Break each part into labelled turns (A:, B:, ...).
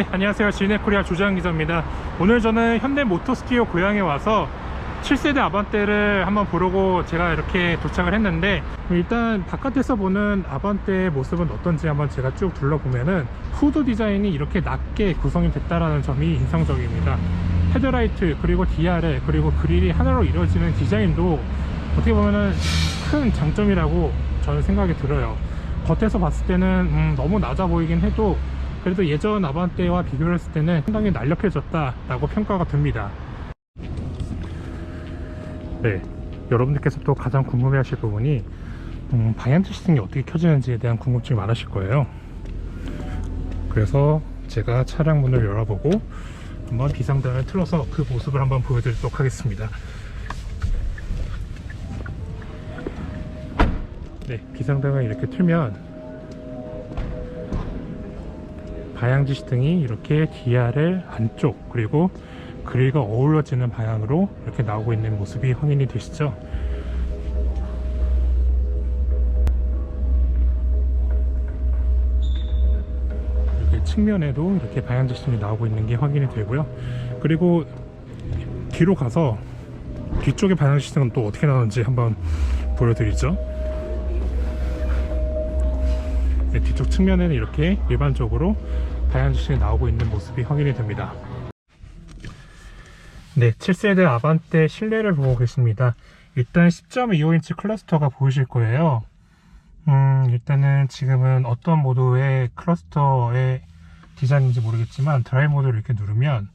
A: 네, 안녕하세요. 지네코리아 조장 기자입니다. 오늘 저는 현대 모터스튜디오 고향에 와서 7세대 아반떼를 한번 보려고 제가 이렇게 도착을 했는데 일단 바깥에서 보는 아반떼의 모습은 어떤지 한번 제가 쭉 둘러보면은 후드 디자인이 이렇게 낮게 구성이 됐다라는 점이 인상적입니다. 헤드라이트 그리고 DRL 그리고 그릴이 하나로 이루어지는 디자인도 어떻게 보면은 큰 장점이라고 저는 생각이 들어요. 겉에서 봤을 때는 음, 너무 낮아 보이긴 해도 그래도 예전 아반떼와 비교를 했을 때는 상당히 날렵해졌다 라고 평가가 듭니다. 네, 여러분들께서 또 가장 궁금해 하실 부분이 음, 방향지 시승이 어떻게 켜지는지에 대한 궁금증이 많으실 거예요. 그래서 제가 차량 문을 열어보고 한번 비상등을 틀어서 그 모습을 한번 보여드리도록 하겠습니다. 네, 비상등을 이렇게 틀면 방향지 시 등이 이렇게 DRL 안쪽 그리고 그릴과 어우러지는 방향으로 이렇게 나오고 있는 모습이 확인이 되시죠? 이렇게 측면에도 이렇게 방향지 시등이 나오고 있는 게 확인이 되고요. 그리고 뒤로 가서 뒤쪽의 방향지 시등은 또 어떻게 나오는지 한번 보여드리죠. 네, 뒤쪽 측면에는 이렇게 일반적으로 방향지시이 나오고 있는 모습이 확인이 됩니다. 네, 7세대 아반떼 실내를 보고 계십니다. 일단 10.25인치 클러스터가 보이실 거예요. 음, 일단은 지금은 어떤 모드의 클러스터의 디자인인지 모르겠지만 드라이브 모드를 이렇게 누르면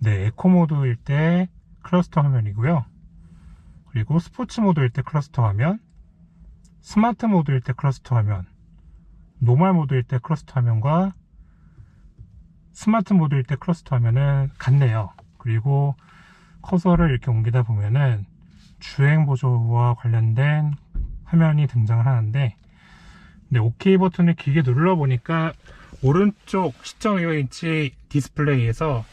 A: 네, 에코 모드일 때 클러스터 화면이고요. 그리고 스포츠 모드일 때 클러스터 화면, 스마트 모드일 때 클러스터 화면, 노멀 모드일 때 클러스터 화면과 스마트 모드일 때 클러스터 화면은 같네요. 그리고 커서를 이렇게 옮기다 보면은 주행 보조와 관련된 화면이 등장을 하는데 네, OK 버튼을 길게 눌러 보니까 오른쪽 10.25인치 디스플레이에서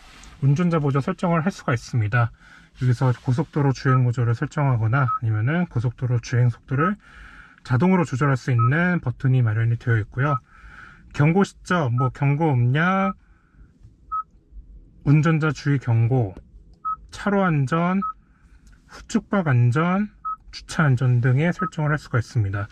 A: 운전자 보조 설정을 할 수가 있습니다. 여기서 고속도로 주행 모조를 설정하거나 아니면은 고속도로 주행 속도를 자동으로 조절할 수 있는 버튼이 마련이 되어 있고요. 경고 시점, 뭐 경고 음량, 운전자 주의 경고, 차로 안전, 후측박 안전, 주차 안전 등의 설정을 할 수가 있습니다.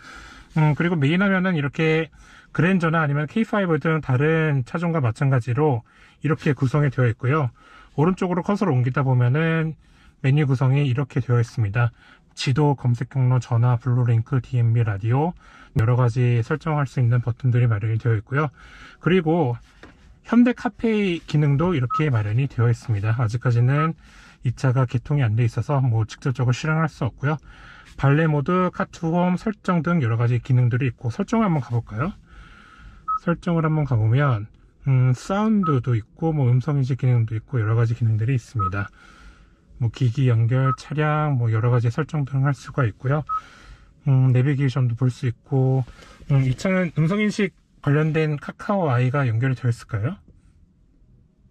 A: 음, 그리고 메인 화면은 이렇게 그랜저나 아니면 K5 등 다른 차종과 마찬가지로 이렇게 구성이 되어 있고요. 오른쪽으로 커서를 옮기다 보면은 메뉴 구성이 이렇게 되어 있습니다. 지도, 검색 경로, 전화, 블루링크, DMB, 라디오 여러 가지 설정할 수 있는 버튼들이 마련이 되어 있고요. 그리고 현대 카페이 기능도 이렇게 마련이 되어 있습니다. 아직까지는 이 차가 개통이 안 돼 있어서 뭐 직접적으로 실행할 수 없고요. 발레 모드, 카트홈, 설정 등 여러 가지 기능들이 있고 설정을 한번 가볼까요? 설정을 한번 가보면 음, 사운드도 있고 뭐 음성 인식 기능도 있고 여러 가지 기능들이 있습니다. 뭐 기기 연결, 차량, 뭐 여러 가지 설정 등을 할 수가 있고요. 음, 내비게이션도 볼 수 있고, 음, 이 차는 음성 인식 관련된 카카오 아이가 연결이 되어 있을까요?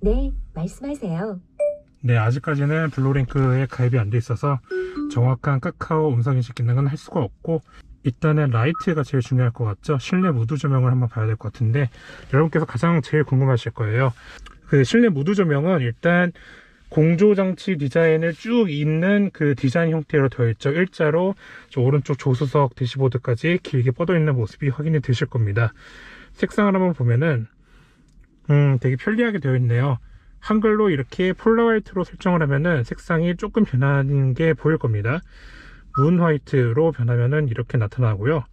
B: 네, 말씀하세요.
A: 네, 아직까지는 블루링크에 가입이 안 돼 있어서 정확한 카카오 음성인식 기능은 할 수가 없고, 일단은 라이트가 제일 중요할 것 같죠? 실내 무드 조명을 한번 봐야 될 것 같은데, 여러분께서 가장 제일 궁금하실 거예요. 그 실내 무드 조명은 일단 공조장치 디자인을 쭉 있는 그 디자인 형태로 되어 있죠. 일자로 오른쪽 조수석 대시보드까지 길게 뻗어 있는 모습이 확인이 되실 겁니다. 색상을 한번 보면은 음 되게 편리하게 되어 있네요. 한글로 이렇게 폴라 화이트로 설정을 하면은 색상이 조금 변하는 게 보일 겁니다. 문 화이트로 변하면은 이렇게 나타나고요.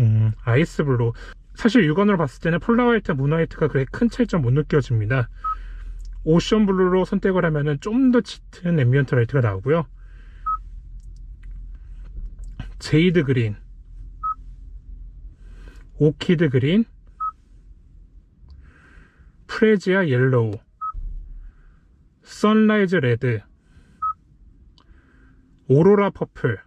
A: 음, 아이스 블루. 사실 육안으로 봤을 때는 폴라 화이트, 문 화이트가 그렇게 큰 차이점 못 느껴집니다. 오션 블루로 선택을 하면은 좀 더 짙은 앰비언트 라이트가 나오고요. 제이드 그린, 오키드 그린, 프레지아 옐로우, 선라이즈 레드, 오로라 퍼플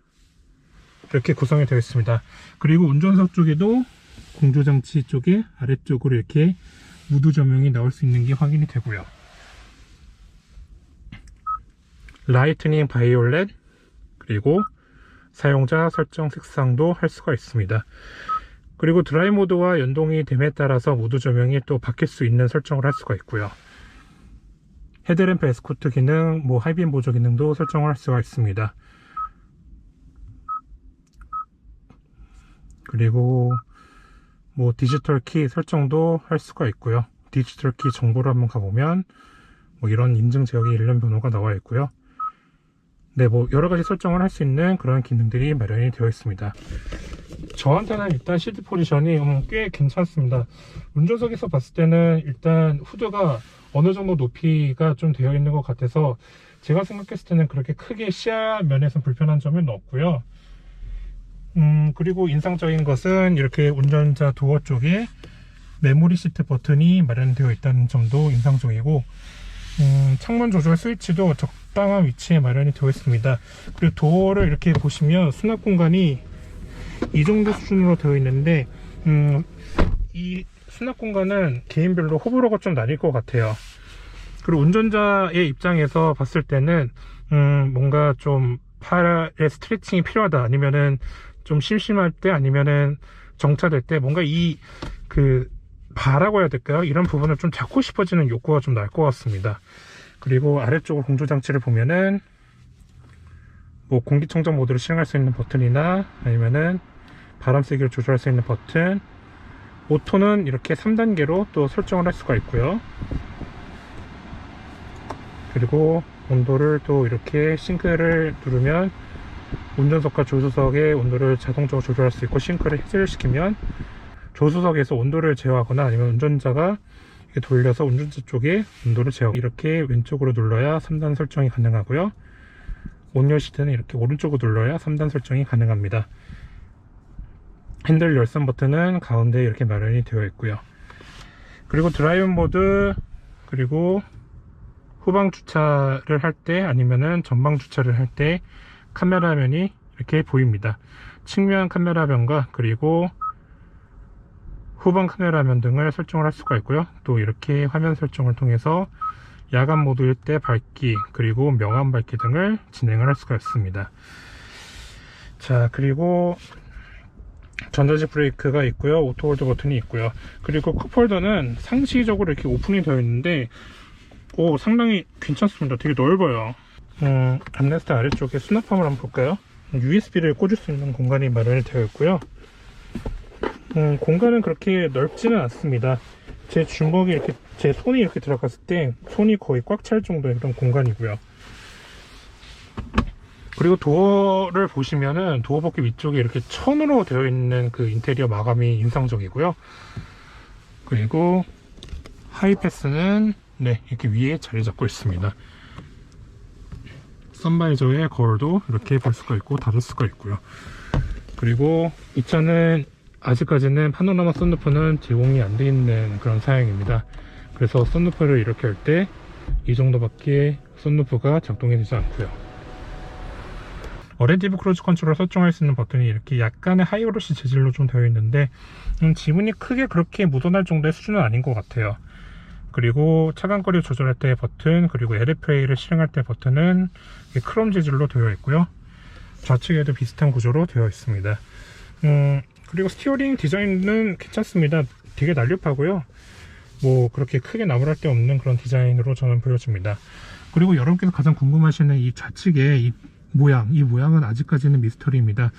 A: 이렇게 구성이 되어 있습니다. 그리고 운전석 쪽에도 공조장치 쪽에 아래쪽으로 이렇게 무드 조명이 나올 수 있는 게 확인이 되고요. 라이트닝 바이올렛 그리고 사용자 설정 색상도 할 수가 있습니다. 그리고 드라이 모드와 연동이 됨에 따라서 모드 조명이 또 바뀔 수 있는 설정을 할 수가 있고요. 헤드램프 에스코트 기능, 뭐 하이빔 보조 기능도 설정을 할 수가 있습니다. 그리고 뭐 디지털 키 설정도 할 수가 있고요. 디지털 키 정보를 한번 가보면 뭐 이런 인증 제어기 일련 번호가 나와 있고요. 네, 뭐 여러 가지 설정을 할 수 있는 그런 기능들이 마련이 되어 있습니다. 저한테는 일단 시트 포지션이 음, 꽤 괜찮습니다. 운전석에서 봤을 때는 일단 후드가 어느 정도 높이가 좀 되어 있는 것 같아서 제가 생각했을 때는 그렇게 크게 시야 면에서 불편한 점은 없고요. 음, 그리고 인상적인 것은 이렇게 운전자 도어 쪽에 메모리 시트 버튼이 마련되어 있다는 점도 인상적이고 음, 창문 조절 스위치도 적당한 위치에 마련이 되어 있습니다. 그리고 도어를 이렇게 보시면 수납 공간이 이 정도 수준으로 되어 있는데 음, 이 수납 공간은 개인별로 호불호가 좀 나뉠 것 같아요. 그리고 운전자의 입장에서 봤을 때는 음, 뭔가 좀 팔의 스트레칭이 필요하다 아니면은 좀 심심할 때 아니면은 정차될 때 뭔가 이 그 바라고 해야 될까요? 이런 부분을 좀 잡고 싶어지는 욕구가 좀 날 것 같습니다. 그리고 아래쪽으로 공조 장치를 보면은 뭐 공기청정 모드를 실행할 수 있는 버튼이나 아니면은 바람 세기를 조절할 수 있는 버튼 오토는 이렇게 3단계로 또 설정을 할 수가 있고요. 그리고 온도를 또 이렇게 싱크를 누르면 운전석과 조수석의 온도를 자동적으로 조절할 수 있고 싱크를 해제를 시키면 조수석에서 온도를 제어하거나 아니면 운전자가 돌려서 운전자 쪽에 온도를 제어 이렇게 왼쪽으로 눌러야 3단 설정이 가능하고요 온열 시트는 이렇게 오른쪽으로 눌러야 3단 설정이 가능합니다. 핸들 열선 버튼은 가운데 이렇게 마련이 되어 있고요. 그리고 드라이브 모드 그리고 후방 주차를 할 때 아니면은 전방 주차를 할 때 카메라면이 이렇게 보입니다. 측면 카메라면과 그리고 후방 카메라면 등을 설정을 할 수가 있고요. 또 이렇게 화면 설정을 통해서 야간 모드일 때 밝기 그리고 명암 밝기 등을 진행을 할 수가 있습니다. 자 그리고 전자식 브레이크가 있고요. 오토홀드 버튼이 있고요. 그리고 컵홀더는 상시적으로 이렇게 오픈이 되어 있는데 오 상당히 괜찮습니다. 되게 넓어요. 음, 암레스트 아래쪽에 수납함을 한번 볼까요? USB를 꽂을 수 있는 공간이 마련이 되어 있고요. 음, 공간은 그렇게 넓지는 않습니다. 제 주먹이 이렇게, 제 손이 이렇게 들어갔을 때 손이 거의 꽉 찰 정도의 그런 공간이고요. 그리고 도어를 보시면은 도어 버킷 위쪽에 이렇게 천으로 되어 있는 그 인테리어 마감이 인상적이고요. 그리고 하이패스는 네, 이렇게 위에 자리 잡고 있습니다. 선바이저의 거울도 이렇게 볼 수가 있고 닫을 수가 있고요. 그리고 이 차는 아직까지는 파노라마 썬루프는 제공이 안 돼 있는 그런 사양입니다. 그래서 썬루프를 이렇게 할 때 이 정도밖에 썬루프가 작동이 되지 않고요. 어렌티브 크루즈 컨트롤 설정할 수 있는 버튼이 이렇게 약간의 하이브러시 재질로 좀 되어 있는데 음, 지문이 크게 그렇게 묻어날 정도의 수준은 아닌 것 같아요. 그리고 차간거리 조절할 때 버튼 그리고 LFA를 실행할 때 버튼은 크롬 재질로 되어 있고요. 좌측에도 비슷한 구조로 되어 있습니다. 음, 그리고 스티어링 디자인은 괜찮습니다. 되게 날렵하고요. 뭐 그렇게 크게 나무랄 데 없는 그런 디자인으로 저는 보여집니다. 그리고 여러분께서 가장 궁금하시는 이 좌측의 이 모양, 이 모양은 아직까지는 미스터리입니다.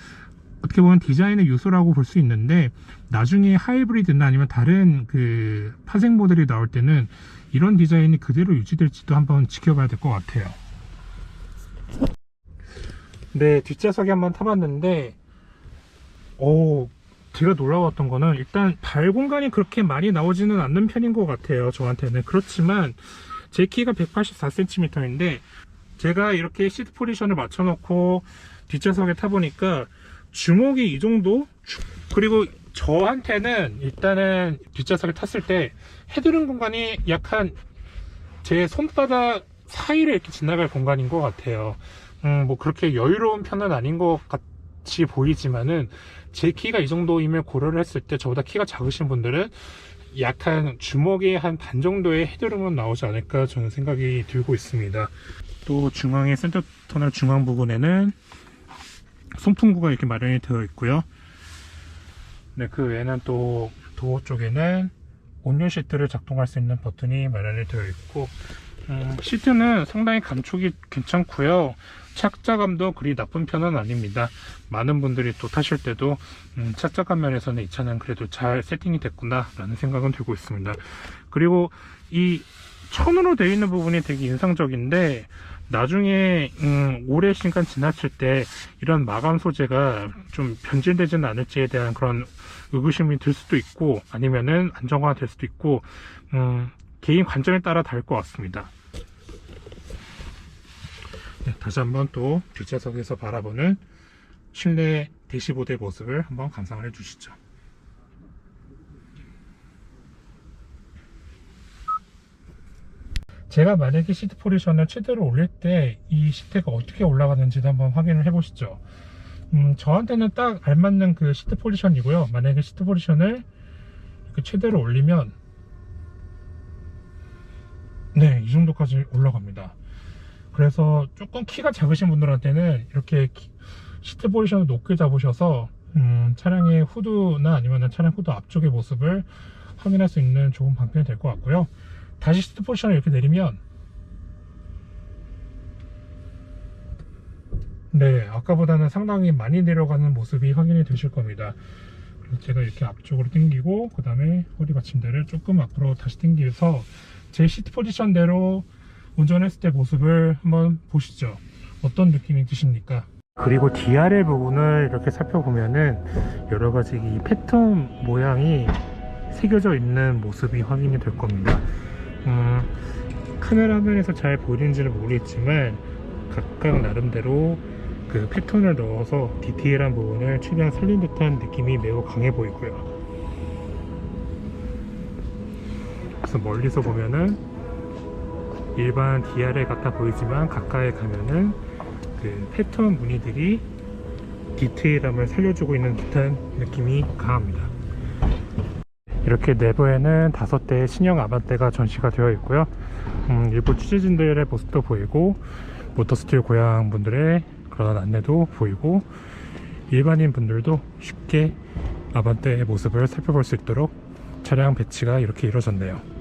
A: 어떻게 보면 디자인의 요소라고 볼 수 있는데 나중에 하이브리드나 아니면 다른 그 파생 모델이 나올 때는 이런 디자인이 그대로 유지될지도 한번 지켜봐야 될 것 같아요. 네, 뒷좌석에 한번 타봤는데 오, 제가 놀라웠던 거는 일단 발 공간이 그렇게 많이 나오지는 않는 편인 것 같아요. 저한테는. 그렇지만 제 키가 184cm인데 제가 이렇게 시트 포지션을 맞춰 놓고 뒷좌석에 타보니까 주먹이 이 정도? 그리고 저한테는 일단은 뒷좌석에 탔을 때 헤드룸 공간이 약한 제 손바닥 사이를 이렇게 지나갈 공간인 것 같아요. 음, 뭐 그렇게 여유로운 편은 아닌 것 같이 보이지만은 제 키가 이 정도임을 고려를 했을 때 저보다 키가 작으신 분들은 약한 주먹의 한 반 정도의 헤드룸은 나오지 않을까 저는 생각이 들고 있습니다. 또 중앙의 센터 터널 중앙 부분에는 송풍구가 이렇게 마련이 되어 있고요. 네, 그 외에는 또 도어 쪽에는 온열 시트를 작동할 수 있는 버튼이 마련이 되어 있고 음, 시트는 상당히 감촉이 괜찮고요. 착자감도 그리 나쁜 편은 아닙니다. 많은 분들이 또 타실 때도 음, 착자감 면에서는 이 차는 그래도 잘 세팅이 됐구나 라는 생각은 들고 있습니다. 그리고 이 천으로 되어 있는 부분이 되게 인상적인데 나중에 음, 오래 시간 지났을 때 이런 마감 소재가 좀 변질되지는 않을지에 대한 그런 의구심이 들 수도 있고 아니면은 안정화가 될 수도 있고 음, 개인 관점에 따라 다를 것 같습니다. 네, 다시 한번 또 뒷좌석에서 바라보는 실내 대시보드의 모습을 한번 감상을 해주시죠. 제가 만약에 시트 포지션을 최대로 올릴 때 이 시트가 어떻게 올라가는지도 한번 확인을 해보시죠. 음, 저한테는 딱 알맞는 그 시트 포지션이고요. 만약에 시트 포지션을 이렇게 최대로 올리면 네, 이 정도까지 올라갑니다. 그래서 조금 키가 작으신 분들한테는 이렇게 키- 시트 포지션을 높게 잡으셔서 음, 차량의 후드나 아니면 차량 후드 앞쪽의 모습을 확인할 수 있는 좋은 방편이 될 것 같고요. 다시 시트 포지션을 이렇게 내리면 네, 아까보다는 상당히 많이 내려가는 모습이 확인이 되실 겁니다. 제가 이렇게 앞쪽으로 당기고 그 다음에 허리 받침대를 조금 앞으로 다시 당겨서 제 시트 포지션대로 운전했을 때 모습을 한번 보시죠. 어떤 느낌이 드십니까? 그리고 DRL 부분을 이렇게 살펴보면은 여러 가지 이 패턴 모양이 새겨져 있는 모습이 확인이 될 겁니다. 음, 카메라 화면에서 잘 보이는지는 모르겠지만 각각 나름대로 그 패턴을 넣어서 디테일한 부분을 최대한 살린 듯한 느낌이 매우 강해 보이고요. 그래서 멀리서 보면은 일반 DRL 같아 보이지만 가까이 가면은 그 패턴 무늬들이 디테일함을 살려주고 있는 듯한 느낌이 강합니다. 이렇게 내부에는 다섯 대의 신형 아반떼가 전시가 되어 있고요. 음, 일부 취재진들의 모습도 보이고 모터스틸 고향 분들의 그런 안내도 보이고 일반인 분들도 쉽게 아반떼의 모습을 살펴볼 수 있도록 차량 배치가 이렇게 이루어졌네요.